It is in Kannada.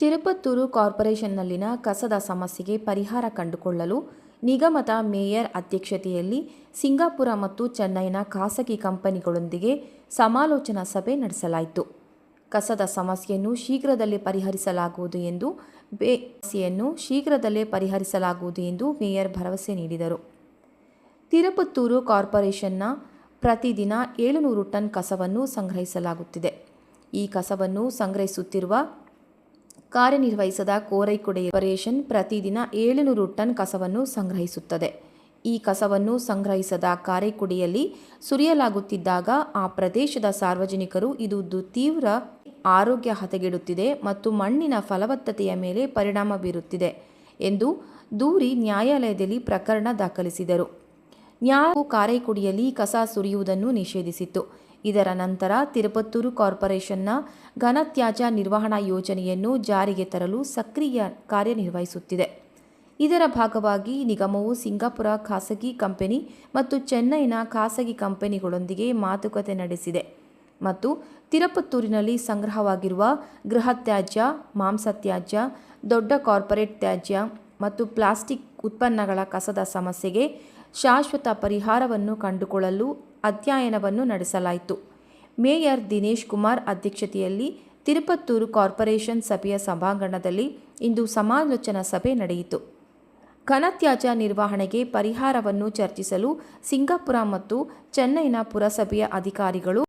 ತಿರುಪತ್ತೂರು ಕಾರ್ಪೊರೇಷನ್ನಲ್ಲಿನ ಕಸದ ಸಮಸ್ಯೆಗೆ ಪರಿಹಾರ ಕಂಡುಕೊಳ್ಳಲು ನಿಗಮದ ಮೇಯರ್ ಅಧ್ಯಕ್ಷತೆಯಲ್ಲಿ ಸಿಂಗಾಪುರ ಮತ್ತು ಚೆನ್ನೈನ ಖಾಸಗಿ ಕಂಪನಿಗಳೊಂದಿಗೆ ಸಮಾಲೋಚನಾ ಸಭೆ ನಡೆಸಲಾಯಿತು. ಕಸದ ಸಮಸ್ಯೆಯನ್ನು ಶೀಘ್ರದಲ್ಲೇ ಪರಿಹರಿಸಲಾಗುವುದು ಎಂದು ಬೇಸಿಯನ್ನು ಶೀಘ್ರದಲ್ಲೇ ಪರಿಹರಿಸಲಾಗುವುದು ಎಂದು ಮೇಯರ್ ಭರವಸೆ ನೀಡಿದರು. ತಿರುಪತ್ತೂರು ಕಾರ್ಪೊರೇಷನ್ನ ಪ್ರತಿದಿನ ಏಳುನೂರು ಟನ್ ಕಸವನ್ನು ಸಂಗ್ರಹಿಸಲಾಗುತ್ತಿದೆ. ಈ ಕಸವನ್ನು ಸಂಗ್ರಹಿಸುತ್ತಿರುವ ಕಾರ್ಯನಿರ್ವಹಿಸದ ಕೋರೈಕೊಡೆಪರೇಷನ್ ಪ್ರತಿದಿನ ಏಳುನೂರು ಟನ್ ಕಸವನ್ನು ಸಂಗ್ರಹಿಸುತ್ತದೆ. ಈ ಕಸವನ್ನು ಸಂಗ್ರಹಿಸದ ಕಾರೈಕುಡಿಯಲ್ಲಿ ಸುರಿಯಲಾಗುತ್ತಿದ್ದಾಗ ಆ ಪ್ರದೇಶದ ಸಾರ್ವಜನಿಕರು ಇದು ತೀವ್ರ ಆರೋಗ್ಯ ಹತಗೆಡುತ್ತಿದೆ ಮತ್ತು ಮಣ್ಣಿನ ಫಲವತ್ತತೆಯ ಮೇಲೆ ಪರಿಣಾಮ ಬೀರುತ್ತಿದೆ ಎಂದು ದೂರಿ ನ್ಯಾಯಾಲಯದಲ್ಲಿ ಪ್ರಕರಣ ದಾಖಲಿಸಿದರು. ನ್ಯಾಯ ಕಾರೈಕುಡಿಯಲ್ಲಿ ಕಸ ಸುರಿಯುವುದನ್ನು ನಿಷೇಧಿಸಿತ್ತು. ಇದರ ನಂತರ ತಿರುಪತ್ತೂರು ಕಾರ್ಪೊರೇಷನ್ನ ಘನತ್ಯಾಜ್ಯ ನಿರ್ವಹಣಾ ಯೋಜನೆಯನ್ನು ಜಾರಿಗೆ ತರಲು ಸಕ್ರಿಯ ಕಾರ್ಯನಿರ್ವಹಿಸುತ್ತಿದೆ. ಇದರ ಭಾಗವಾಗಿ ನಿಗಮವು ಸಿಂಗಾಪುರ ಖಾಸಗಿ ಕಂಪನಿ ಮತ್ತು ಚೆನ್ನೈನ ಖಾಸಗಿ ಕಂಪನಿಗಳೊಂದಿಗೆ ಮಾತುಕತೆ ನಡೆಸಿದೆ ಮತ್ತು ತಿರುಪತ್ತೂರಿನಲ್ಲಿ ಸಂಗ್ರಹವಾಗಿರುವ ಗೃಹ ತ್ಯಾಜ್ಯ, ಮಾಂಸ ತ್ಯಾಜ್ಯ, ದೊಡ್ಡ ಕಾರ್ಪೊರೇಟ್ ತ್ಯಾಜ್ಯ ಮತ್ತು ಪ್ಲಾಸ್ಟಿಕ್ ಉತ್ಪನ್ನಗಳ ಕಸದ ಸಮಸ್ಯೆಗೆ ಶಾಶ್ವತ ಪರಿಹಾರವನ್ನು ಕಂಡುಕೊಳ್ಳಲು ಅಧ್ಯಯನವನ್ನು ನಡೆಸಲಾಯಿತು. ಮೇಯರ್ ದಿನೇಶ್ ಕುಮಾರ್ ಅಧ್ಯಕ್ಷತೆಯಲ್ಲಿ ತಿರುಪತ್ತೂರು ಕಾರ್ಪೊರೇಷನ್ ಸಭೆಯ ಸಭಾಂಗಣದಲ್ಲಿ ಇಂದು ಸಮಾಲೋಚನಾ ಸಭೆ ನಡೆಯಿತು. ಘನತ್ಯಾಜ್ಯ ನಿರ್ವಹಣೆಗೆ ಪರಿಹಾರವನ್ನು ಚರ್ಚಿಸಲು ಸಿಂಗಾಪುರ ಮತ್ತು ಚೆನ್ನೈನ ಪುರಸಭೆಯ ಅಧಿಕಾರಿಗಳು